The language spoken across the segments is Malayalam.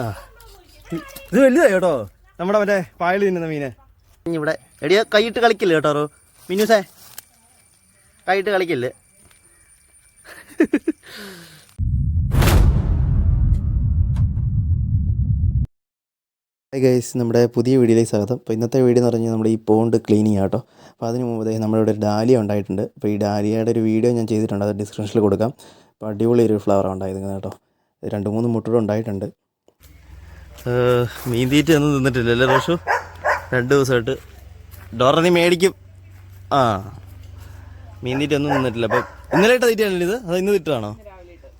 ആ. ഇത് വലുതായി കേട്ടോ. നമ്മുടെ മറ്റേ പായൽ തിന്നുന്ന മീനെ. ഇവിടെ. എടിയ കൈയിട്ട് കളിക്കില്ല കേട്ടോ റോ? മിനുസേ കൈയിട്ട് കളിക്കില്ല? ഹായ് ഗൈസ് നമ്മുടെ പുതിയ വീഡിയോയിലേക്ക് സ്വാഗതം. അപ്പോൾ ഇന്നത്തെ വീഡിയോ എന്ന് പറഞ്ഞാൽ നമ്മുടെ ഈ പോണ്ട് ക്ലീനിങ് ആട്ടോ അപ്പോൾ അതിന് മുമ്പ് ദേ നമ്മുടെ ഇവിടെ ഒരു ഡാലിയ ഉണ്ടായിട്ടുണ്ട്. അപ്പോൾ ഈ ഡാലിയയുടെ ഒരു വീഡിയോ ഞാൻ ചെയ്തിട്ടുണ്ട്. അത് ഡിസ്ക്രിപ്ഷനിൽ കൊടുക്കാം. അപ്പോൾ അടിപൊളി ഒരു ഫ്ലവർ ഉണ്ടായിരുന്നു കേട്ടോ. രണ്ട് മൂന്ന് മുട്ടൂടെ ഉണ്ടായിട്ടുണ്ട്. മീൻ തീറ്റ ഒന്നും നിന്നിട്ടില്ല അല്ലേ റോഷു? രണ്ട് ദിവസമായിട്ട്. ഡോറ നീ മേടിക്കും. ആ. മീൻ തീറ്റ ഒന്നും നിന്നിട്ടില്ല അപ്പം ഇന്നലെ ഇട്ട തീറ്റയാണല്ലോ ഇത്? അത് ഇന്ന് തീറ്റാണോ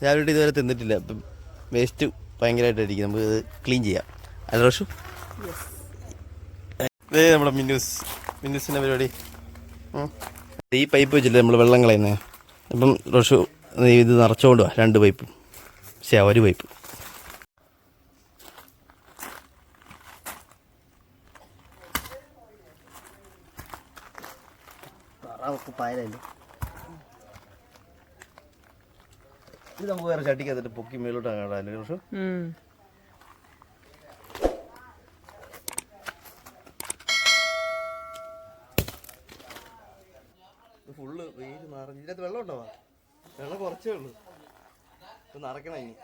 രാവിലെ ഇട്ട് ഇതുവരെ തിന്നിട്ടില്ല. അപ്പം വേസ്റ്റ് ഭയങ്കരമായിട്ടായിരിക്കും നമുക്ക് ഇത് ക്ലീൻ ചെയ്യാം. അല്ല റോഷു? നമ്മുടെ മിന്നൂസ്. മിന്നൂസിന്റെ പരിപാടി. ഈ പൈപ്പ് വെച്ചിട്ട് നമ്മൾ വെള്ളം കളയുന്നത് അപ്പം റഷു ഇത് നിറച്ചുകൊണ്ട് വാ രണ്ട് പൈപ്പ്. ശേ ഒരു പൈപ്പ്. ഇത് നമുക്ക് വേറെ ചട്ടിക്കകത്തിട്ട് പൊക്കി മേലോട്ട് കാണാല്ലേ റോഷു ഫുള്ള് വെയിൽ നിറഞ്ഞ് ഇതിനകത്ത് വെള്ളം ഉണ്ടോ വെള്ളം കുറച്ചേ ഉള്ളൂ. ഇപ്പൊ നിറക്കണം ഇനി.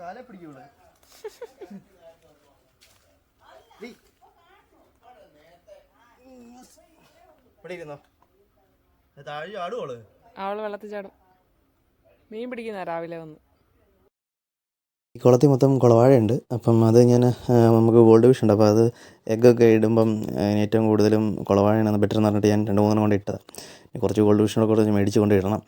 കാലെ പിടിക്കൂടെ ഇവിടെ. ഇരുന്നോ? താഴെ ആടുവോൾ അവൾ വെള്ളത്തിൽ ചാടും. മീൻ പിടിക്കുന്ന രാവിലെ വന്ന്. ഈ കുളത്തിൽ മൊത്തം കുളവാഴയുണ്ട്. അപ്പം അത് ഞാൻ നമുക്ക് ഗോൾഡ് ഫിഷ് ഉണ്ട്. അപ്പോൾ അത് എഗ്ഗൊക്കെ ഇടുമ്പം അതിന് ഏറ്റവും കൂടുതലും കുളവാഴയാണ് ബെറ്റർ എന്ന് പറഞ്ഞിട്ട് ഞാൻ രണ്ട് മൂന്നെണ്ണം കൊണ്ട് ഇട്ടതാണ് കുറച്ച് ഗോൾഡ് ഫിഷിനോട് കുറച്ച് മേടിച്ച് കൊണ്ട് ഇടണം.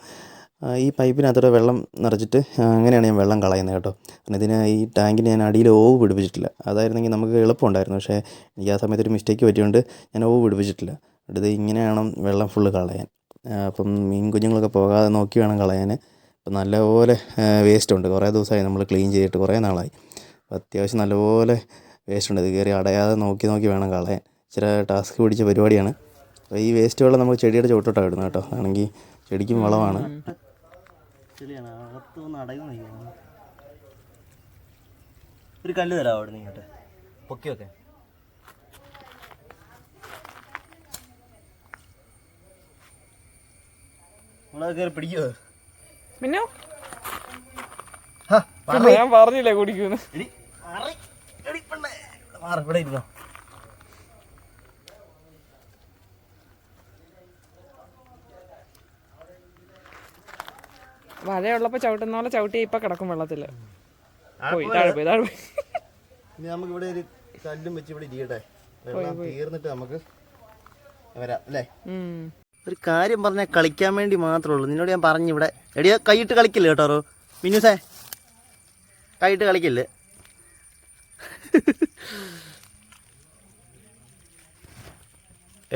ഈ പൈപ്പിനകത്തോടെ വെള്ളം നിറച്ചിട്ട് അങ്ങനെയാണ് ഞാൻ വെള്ളം കളയുന്നത് കേട്ടോ. കാരണം ഇതിന് ഈ ടാങ്കിന് ഞാൻ അടിയിൽ ഓവ് പിടിപ്പിച്ചിട്ടില്ല. അതായിരുന്നെങ്കിൽ നമുക്ക് എളുപ്പമുണ്ടായിരുന്നു. പക്ഷേ എനിക്ക് ആ സമയത്ത് ഒരു മിസ്റ്റേക്ക് പറ്റിയോണ്ട് ഞാൻ ഓവ് പിടിപ്പിച്ചിട്ടില്ല. ഇത് ഇങ്ങനെയാണ് വെള്ളം ഫുള്ള് കളയാൻ? അപ്പം മീൻ കുഞ്ഞുങ്ങളൊക്കെ പോകാതെ നോക്കി വേണം കളയാൻ. അപ്പം നല്ലപോലെ വേസ്റ്റ് ഉണ്ട് കുറേ ദിവസമായി നമ്മൾ ക്ലീൻ ചെയ്തിട്ട് കുറേ നാളായി. അപ്പോൾ അത്യാവശ്യം നല്ലപോലെ വേസ്റ്റ് ഉണ്ട് ഇത് കയറി അടയാതെ നോക്കി നോക്കി വേണം കളയാൻ. ഇച്ചിരി ടാസ്ക് പിടിച്ച പരിപാടിയാണ്. അപ്പോൾ ഈ വേസ്റ്റ് വെള്ളം നമ്മൾ ചെടിയുടെ ചുവട്ടോട്ടാണ് ഇടുന്നത് കേട്ടോ. ആണെങ്കിൽ ചെടിക്കും വളമാണ്. ഒരു കല്ല് തരാം അവിടെ ഇങ്ങോട്ട്. പൊക്കി വെക്കാൻ നമ്മളത് കയറി പിടിക്കുമോ മിന്നു? ഹാ, ഞാൻ പറഞ്ഞില്ലേ കുടിക്കുന്നു എടി, മാറി. എടി, പെണ്ണേ. ഇവിടെ ഇരുന്നോ. മഴയുള്ളപ്പോ ചവിട്ടുന്ന പോലെ ചവിട്ടിയ ഇപ്പൊ കിടക്കും വെള്ളത്തിൽ. പോയി താഴെ പോയി താഴെ പോയി. ഇനി നമുക്ക് ഇവിടെ ഒരു കല്ലും വെച്ച് ഇവിടെ ഇരിക്കട്ടെ. തീർന്നിട്ട് നമുക്ക് വരാം അല്ലേ? ഉം. ഒരു കാര്യം പറഞ്ഞാൽ കളിക്കാൻ വേണ്ടി മാത്രമേ ഉള്ളൂ. നിന്നോട് ഞാൻ പറഞ്ഞു ഇവിടെ എടിയോ കൈയിട്ട് കളിക്കില്ല കേട്ടോ മിന്നുസേ. കൈയിട്ട് കളിക്കില്ല?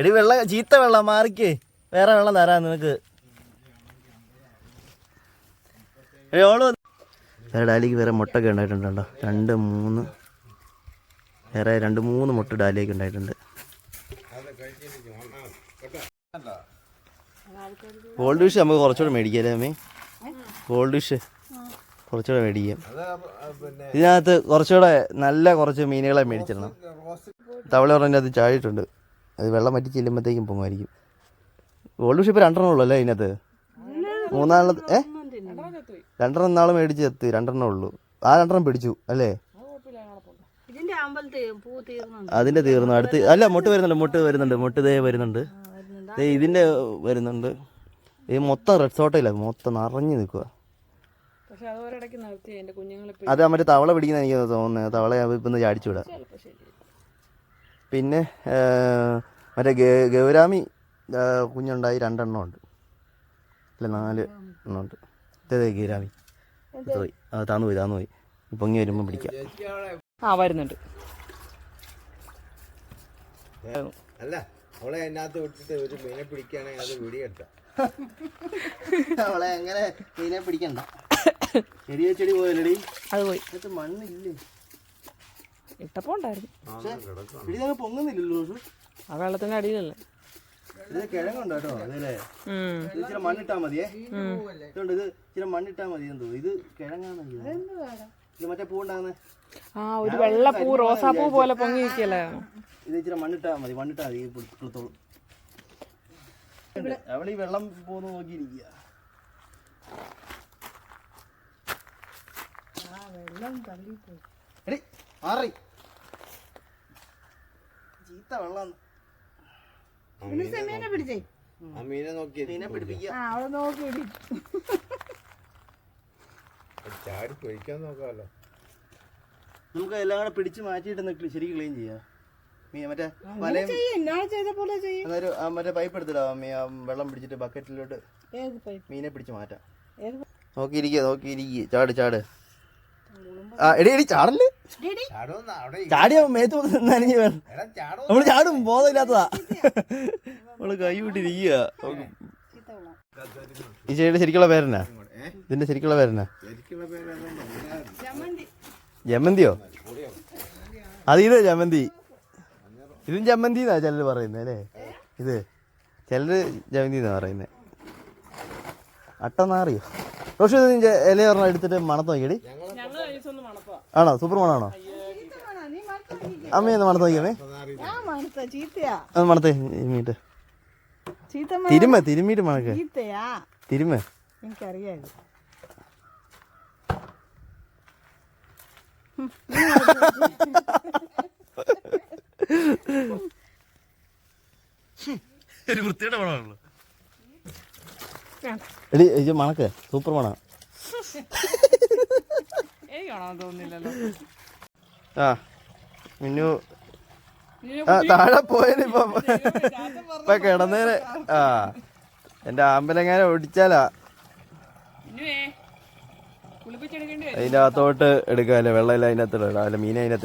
എടി വെള്ളം ചീത്ത വെള്ളം മാറിക്കേ. വേറെ വെള്ളം തരാം നിനക്ക്. ഓൾ ഡാലിക്ക് വേറെ മുട്ടൊക്കെ ഉണ്ടായിട്ടുണ്ടല്ലോ രണ്ട് മൂന്ന് വേറെ രണ്ട് മൂന്ന് മുട്ട ഡാലിയൊക്കെ ഉണ്ടായിട്ടുണ്ട്. ഗോൾഡ് ഫിഷ് നമുക്ക് കുറച്ചുകൂടെ മേടിക്കാം അമ്മേ? ഗോൾഡ് ഫിഷ് കുറച്ചുകൂടെ മേടിക്കാം. ഇതിനകത്ത് കുറച്ചുകൂടെ നല്ല കുറച്ച് മീനുകളെ മേടിച്ചിടണം. തവള പറഞ്ഞതിന്റെ അത് ചാടിയിട്ടുണ്ട്. അത് വെള്ളം വറ്റി ചെല്ലുമ്പോഴത്തേക്കും പോകുമായിരിക്കും ഗോൾഡ് ഫിഷ് ഇപ്പോൾ രണ്ടെണ്ണം ഉള്ളൂ അല്ലേ ഇതിനകത്ത്? മൂന്നാളത് ഏ? രണ്ടെണ്ണം നാളെ മേടിച്ച് എത്തി. രണ്ടെണ്ണം ഉള്ളൂ. ആ രണ്ടെണ്ണം പിടിച്ചു അല്ലേ? അതിന്റെ തീർന്നു. അടുത്ത് അല്ല മുട്ട് വരുന്നുണ്ട് മുട്ട് വരുന്നുണ്ട് മുട്ട് ദേ വരുന്നുണ്ട്. ദേ ഇതിന്റെ വരുന്നുണ്ട്. ഈ മൊത്തം റെഡ് സോട്ടയില്ല മൊത്തം നിറഞ്ഞു നിൽക്കുക പക്ഷെ അത് മറ്റേ തവള പിടിക്കുന്ന എനിക്ക് തോന്നുന്നത് തവള ഇപ്പം ചാടിച്ചു വിടാം. പിന്നെ മറ്റേ ഗൗരാമി കുഞ്ഞുണ്ടായി രണ്ടെണ്ണം ഉണ്ട്. അല്ല നാല് എണ്ണം ഉണ്ട്. ഇതേ ഗൗരാമി. പോയി. അത് താന്നു പോയി താന്നു പോയി. പൊങ്ങി വരുമ്പോൾ പിടിക്കാം. ആ വരുന്നുണ്ട്. അല്ല. അവളെ അതിനകത്ത് വിട്ടിട്ട് ഒരു മീനെ പിടിക്കുകയാണെങ്കിൽ അത് വീടിയെടുത്ത അവളെ എങ്ങനെ മീനെ പിടിക്കണ്ട. ചെടിയെ ചെടി പോയല്ലടി? അത് പോയി. എന്നിട്ട് മണ്ണില്ലേ? ഇട്ടപ്പോ ഉണ്ടായിരുന്നു. പൊങ്ങുന്നില്ലല്ലോ ആ വെള്ളത്തിന്റെ അടിയിലല്ലേ? ഇത് കിഴങ്ങുണ്ട് കേട്ടോ? അതല്ലേ ഉം. ഇത് ഇച്ചിരി മണ്ണിട്ടാ മതിയേ. ഇതുണ്ട് ഇത് ഇച്ചിരി മണ്ണിട്ടാ മതി എന്തോ ഇത് കിഴങ്ങാണ് ഇത്. മറ്റേ പൂ ഉണ്ടാകുന്നത് ആ ഒരു വെള്ളപ്പൂ റോസാപ്പൂ പോലെ പൊങ്ങി നിൽക്കല്ലേ ഇത് ഇച്ചിരി മണ്ണിട്ടാ മതി മണ്ണിട്ടാ മതി അവൾ ഈ വെള്ളം പോന്ന് നോക്കിയിരിക്കുക എടി മാറി. ചീത്ത വെള്ളം. മീനെ പിടിച്ചേ. ആ മീനെ നോക്കി മീനെ പിടിപ്പിക്കുക ആ അവളെ നോക്കി ചാടി പൊഴിക്കാൻ നോക്കാമല്ലോ നമുക്ക് എല്ലാം കൂടെ പിടിച്ച് മാറ്റിയിട്ട് ശരിക്കും ക്ലീൻ ചെയ്യാം. മറ്റേ വലയും മറ്റേ പൈപ്പ് എടുത്തിടാ വെള്ളം പിടിച്ചിട്ട് ബക്കറ്റിലോട്ട് മീനെ പിടിച്ച് മാറ്റാം. നോക്കിയിരിക്കുക നോക്കിയിരിക്കുക ചാട് ചാട്. ആ എടി എടി ചാടല്ലേ? ചാടുന്ന അവിടെ ചാടിയ മേത്ത് നനഞ്ഞ് വേണം എടാ ചാടോ നമ്മൾ ചാടും ബോധമില്ലാത്തതാ. നമ്മൾ കൈ വിട്ടിരിക്കുക ഈ ചെടിയുടെ ശരിക്കുള്ള പേരെന്നാ? ഇതിന്റെ ശരിക്കുള്ള പേരെന്നാ? ജമന്തിയോ? അത് ഇത് ജമന്തി. ഇതും ജമന്തി എന്നാ ചിലര് പറയുന്നത് അല്ലേ? ഇത് ചിലര് ജമന്തി എന്നാ പറയുന്നത് അട്ടനാറിയോ? പക്ഷെ ഇത് ഇല ഒരെണ്ണം എടുത്തിട്ട് മണത്ത് നോക്കിയടി. ആണോ? സൂപ്പർ മണാണോ? നീ മണത്താ ഒന്ന് മണത്ത് ഒന്ന് മണത്തേ തിരുമ്മിട്ട് മണക്ക്. തിരുമ. എനിക്കറിയാ. ഒരു വൃത്തിയുടെ മണമാണല്ലോ എടി ഇത് മണക്ക്. സൂപ്പർ മണ. ആ മിന്നു. ആ താഴെ പോയത് ഇപ്പൊ. ഇപ്പൊ കിടന്നേന്. ആ എന്റെ ആമ്പലെങ്ങനെ ഒടിച്ചാലാ. അതിന്റെ അകത്തോട്ട് എടുക്കാല്ലേ വെള്ളമില്ല അതിന്റെ അകത്തിടാം അല്ല മീനെ അതിന്റെ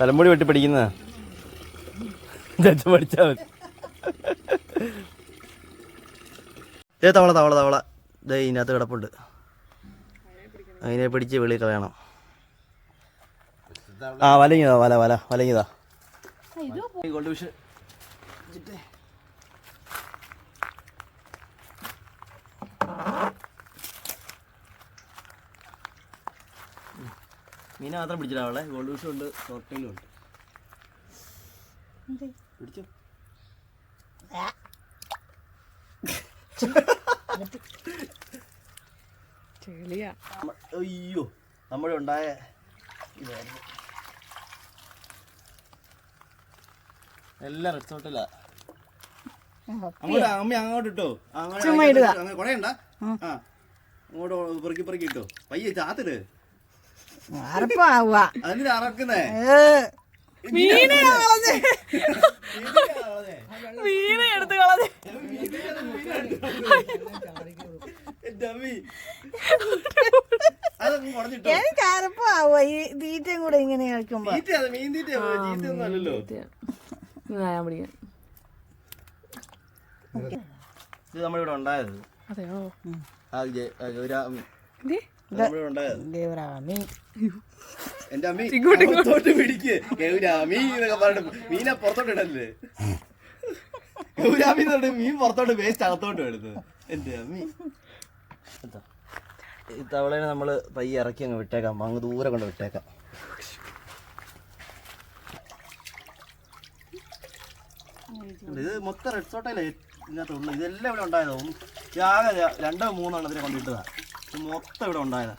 തലമുടി വെട്ടി പഠിക്കുന്ന പഠിച്ചാൽ മതി. ഏ തവള തവള തവള. ദേ ഇതിനകത്ത് കിടപ്പുണ്ട്. അതിനെ പിടിച്ച് വെളിയിൽ കളയണം. ആ വലങ്ങിയതാ വല വല വലങ്ങിയതാ. ഗോൾഡ് ഫിഷ് മീനെ മാത്രം പിടിച്ചിട്ടാ അവളെ ഗോൾഡ് ഫിഷും ഉണ്ട് ഷോർട്ടിലും ഉണ്ട്. പിടിച്ചോ. അയ്യോ നമ്മുടെ ഉണ്ടായ ഇതായിരുന്നു. എല്ലാം റിസോർട്ടിലാ അങ്ങോട്ട് അമ്മ അങ്ങോട്ട് ഇട്ടോ. അങ്ങോട്ട് ഇടുക. കൊടയണ്ട ആ അങ്ങോട്ട് പെറുക്കി പെറുക്കി ഇട്ടോ. പയ്യെ അറക്കുന്നേ മീനെ കളഞ്ഞ്. മീനെ എടുത്ത് കളഞ്ഞ്. എനിക്ക് അറപ്പാവുക ഈ തീറ്റയും കൂടെ ഇങ്ങനെ കളിക്കുമ്പോ തീറ്റ മീൻ തീറ്റ ചീത്തൊന്നും അല്ലല്ലോ. ഞാൻ പിടിക്കാം. ഇത് നമ്മളിവിടെ ഉണ്ടായത്. അതെയോ? എന്റെ അമ്മി ഇങ്ങോട്ട് പിടിക്ക്. ഗൗരാമി എന്നൊക്കെ പറഞ്ഞിട്ട് മീനെ പുറത്തോട്ട് ഇടല്ലേ? ഗൗരാമി എന്ന് മീൻ പുറത്തോട്ട് വേസ്റ്റ് അകത്തോട്ട് എടുത്തത് എന്റെ അമ്മി. നമ്മൾ പയ്യെ ഇറക്കി അങ്ങ് വിട്ടേക്കാം. അങ്ങ് ദൂരെ കൊണ്ട് വിട്ടേക്കാം. ഇത് മൊത്തം റെഡ് സോട്ടയിലെ ഇതിനകത്തുള്ളു? ഇതെല്ലാം ഇവിടെ ഉണ്ടായതും? ആകെ രണ്ടോ മൂന്നോ എണ്ണത്തിനെ കൊണ്ടിട്ടതാ. മൊത്തം ഇവിടെ ഉണ്ടായതാ.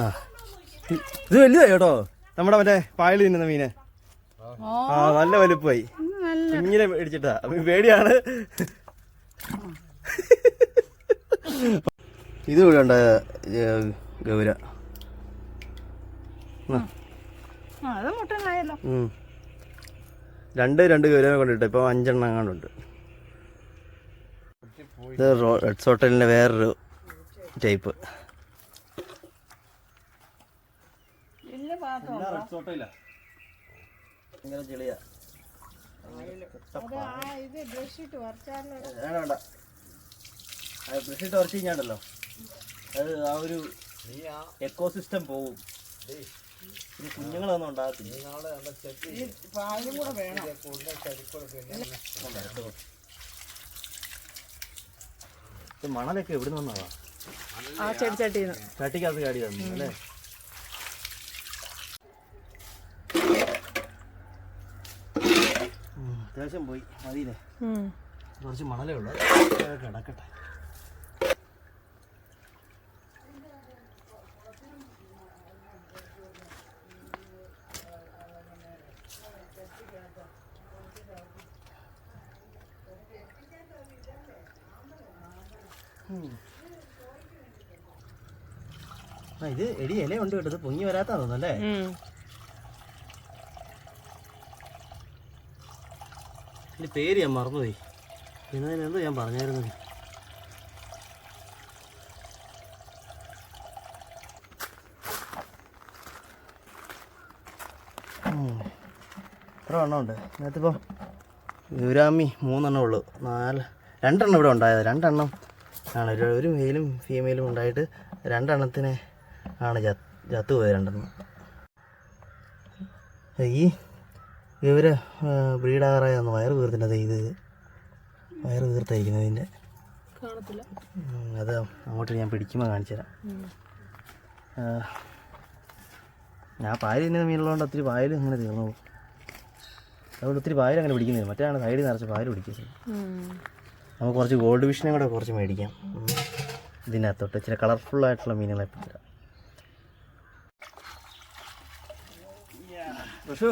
ആ ഇത് വലുതായി കേട്ടോ. നമ്മുടെ മറ്റേ പായൽ തിന്നുന്ന മീനെ. ആ നല്ല വലുപ്പമായി. ഇങ്ങനെ മേടിച്ചിട്ടാ. പേടിയാണ്. ഇത് ഇവിടെ ഉണ്ടായ ഗൗര. അത് മുട്ടനായല്ലോ ഉം. രണ്ട് രണ്ട് ഗൗരവം കൊണ്ടിട്ട് ഇപ്പോൾ അഞ്ചെണ്ണം അങ്ങാണ്ടുണ്ട്. ഇത് റെഡ് സോട്ടലിന്റെ വേറൊരു ടൈപ്പ്. വേണ്ട ബ്രഷിട്ട് ഉറച്ചു കഴിഞ്ഞാണ്ടല്ലോ. അത് ആ ഒരു എക്കോസിസ്റ്റം പോവും. കുഞ്ഞുങ്ങളൊന്നും ഉണ്ടാകത്തില്ല. ഈ പാലും കൂടെ വേണം. ഇത് മണലൊക്കെ എവിടെ നിന്നാവാ ആ ചെടി ചട്ടിന്ന്. ചട്ടിക്കകത്ത് കാടി തന്നു അല്ലേ? അത്യാവശ്യം പോയി മതിയില്ലേ? കുറച്ച് മണലേ ഉള്ളൂ കിടക്കട്ടെ. ഇത് എടി ഇല ഉണ്ട് കേട്ടത് പൊങ്ങി വരാത്ത അല്ലേ ഇതിന്റെ പേര് ഞാൻ മറന്നുപോയി. പിന്നെ എന്തോ ഞാൻ പറഞ്ഞായിരുന്നു എത്ര എണ്ണം ഉണ്ട്. ഇതിനകത്തിപ്പോൾ ഗുരാമി മൂന്നെണ്ണം ഉള്ളു. നാല് രണ്ടെണ്ണം ഇവിടെ ഉണ്ടായത്. രണ്ടെണ്ണം ആണ്. ഒരു മെയിലും ഫീമെയിലും ഉണ്ടായിട്ട് രണ്ടെണ്ണത്തിന് ആണ് ചത്തു പോയത് രണ്ടെണ്ണം ഈ ഇവർ ബ്രീഡാറായ ഒന്ന് വയറ് വീർത്തിന്റെ ഇത് വയറ് വീർത്തായിരിക്കുന്നതിന്റെ അത് അങ്ങോട്ട് ഞാൻ പിടിക്കുമ്പോൾ കാണിച്ചു തരാം ഞാൻ പായൽ തന്നെ മീനുള്ളതുകൊണ്ട് ഒത്തിരി പായൽ അങ്ങനെ തീർന്നു അതുകൊണ്ട് ഒത്തിരി പായൽ അങ്ങനെ പിടിക്കുന്നില്ല. മറ്റാണ് സൈഡിൽ നിറച്ച് പായൽ പിടിക്കുന്നത് നമുക്ക് കുറച്ച് ഗോൾഡ് വിഷനും കൂടെ കുറച്ച് മേടിക്കാം. ഇതിനകത്തോട്ട് ഇച്ചിരി കളർഫുൾ ആയിട്ടുള്ള മീനുകളെ തരാം. ഋഷു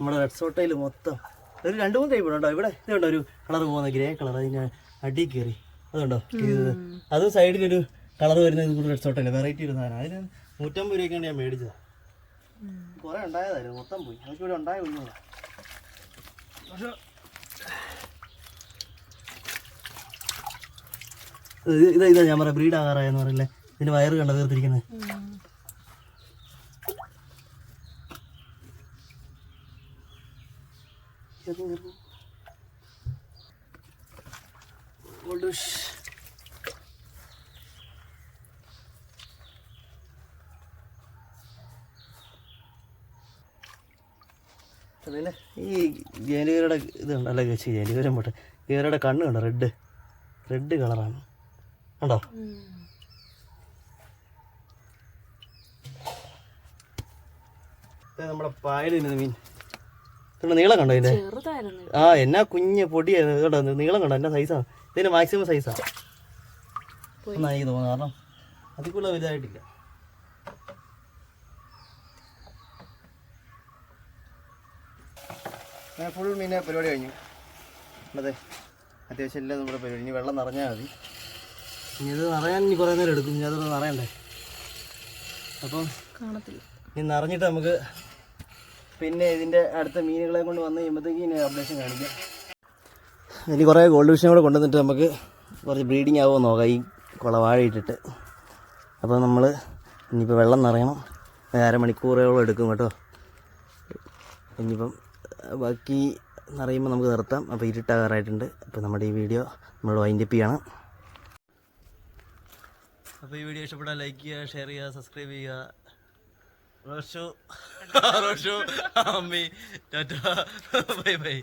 നമ്മുടെ റെഡ് സോട്ടയിൽ മൊത്തം. ഒരു രണ്ട് മൂന്ന് ടൈപ്പ് ഉണ്ടോ? ഇവിടെ ഇതുണ്ടോ ഒരു കളർ പോകുന്ന ഗ്രേ കളർ അതിന് അടി കയറി. അതുണ്ടോ? ഇത്. അതും സൈഡിലൊരു കളർ വരുന്ന ഇത് കൂടെ റെഡ് സോട്ടല്ലേ വെറൈറ്റി ഒരു സാധനം അതിന് നൂറ്റമ്പത് രൂപയ്ക്കാണ് ഞാൻ മേടിച്ചത്. കുറേ ഉണ്ടായതായിരുന്നു. മൊത്തം പോയി. അതൊക്കെ ഇവിടെ ഉണ്ടായ കുഞ്ഞുങ്ങളാ. പക്ഷേ ഇതാ ഇതാ ഞാൻ പറയാം ബ്രീഡ് ആകാറായെന്ന് പറയില്ലേ? ഇതിന്റെ വയറ് കണ്ട തീർത്തിരിക്കുന്നത്? അതല്ലേ ഈ ജേനുവരുടെ ഇത് ഉണ്ടല്ലോ ചേച്ചി ജേനുവരം പോട്ടെ. ഇവരുടെ കണ്ണ് കണ്ടോ? റെഡ് റെഡ് കളറാണ് കണ്ടോ? നമ്മുടെ പായലിന് മീൻ. കണ്ടോ നീളം കണ്ടോ ഇതിന്റെ ആ എന്നാ കുഞ്ഞ് പൊടിയായിരുന്നു. കേട്ടോ നീളം കണ്ടോ? എന്നാ സൈസാ ഇതിന്റെ മാക്സിമം സൈസാ നന്നായി തോന്നുന്നു. കാരണം അതിക്കുള്ള വലുതായിട്ടില്ല. ഫുൾ മീനെ പരിപാടി കഴിഞ്ഞു. അതെ അത്യാവശ്യം എല്ലാം നമ്മുടെ പരിപാടി. ഇനി വെള്ളം നിറഞ്ഞാൽ മതി. ഇനി ഇത് നിറയാൻ ഇനി കുറേ നേരം എടുക്കും. ഇനി അതൊന്ന് നിറയണ്ടേ? അപ്പം കാണത്തില്ല. ഇനി നിറഞ്ഞിട്ട് നമുക്ക് പിന്നെ ഇതിന്റെ അടുത്ത മീനുകളെ കൊണ്ട് വന്ന് കഴിയുമ്പോഴത്തേക്ക് ഇനി അപ്ഡേഷൻ കാണിക്കാം. ഇനി കുറേ ഗോൾഡ് ഫിഷിനെ കൂടെ കൊണ്ടുവന്നിട്ട് നമുക്ക് കുറച്ച് ബ്രീഡിങ് ആവുമോ നോക്കാം. ഈ കുളവാഴ ഇട്ടിട്ട്. അപ്പോൾ നമ്മൾ ഇനിയിപ്പോൾ വെള്ളം നിറയണം. അരമണിക്കൂറോളം എടുക്കും കേട്ടോ. ഇനിയിപ്പം ബാക്കി നിറയുമ്പോൾ നമുക്ക് നിർത്താം. അപ്പോൾ ഇരുട്ടാകാറായിട്ടുണ്ട്. അപ്പോൾ നമ്മുടെ ഈ വീഡിയോ നമ്മൾ വൈൻഡ് അപ്പ് ചെയ്യണം. അപ്പോൾ ഈ വീഡിയോ ഇഷ്ടപ്പെട്ടാൽ ലൈക്ക് ചെയ്യുക ഷെയർ ചെയ്യുക സബ്സ്ക്രൈബ് ചെയ്യുക. റോഷു. റോഷു അമ്മി ടാറ്റ. Bye bye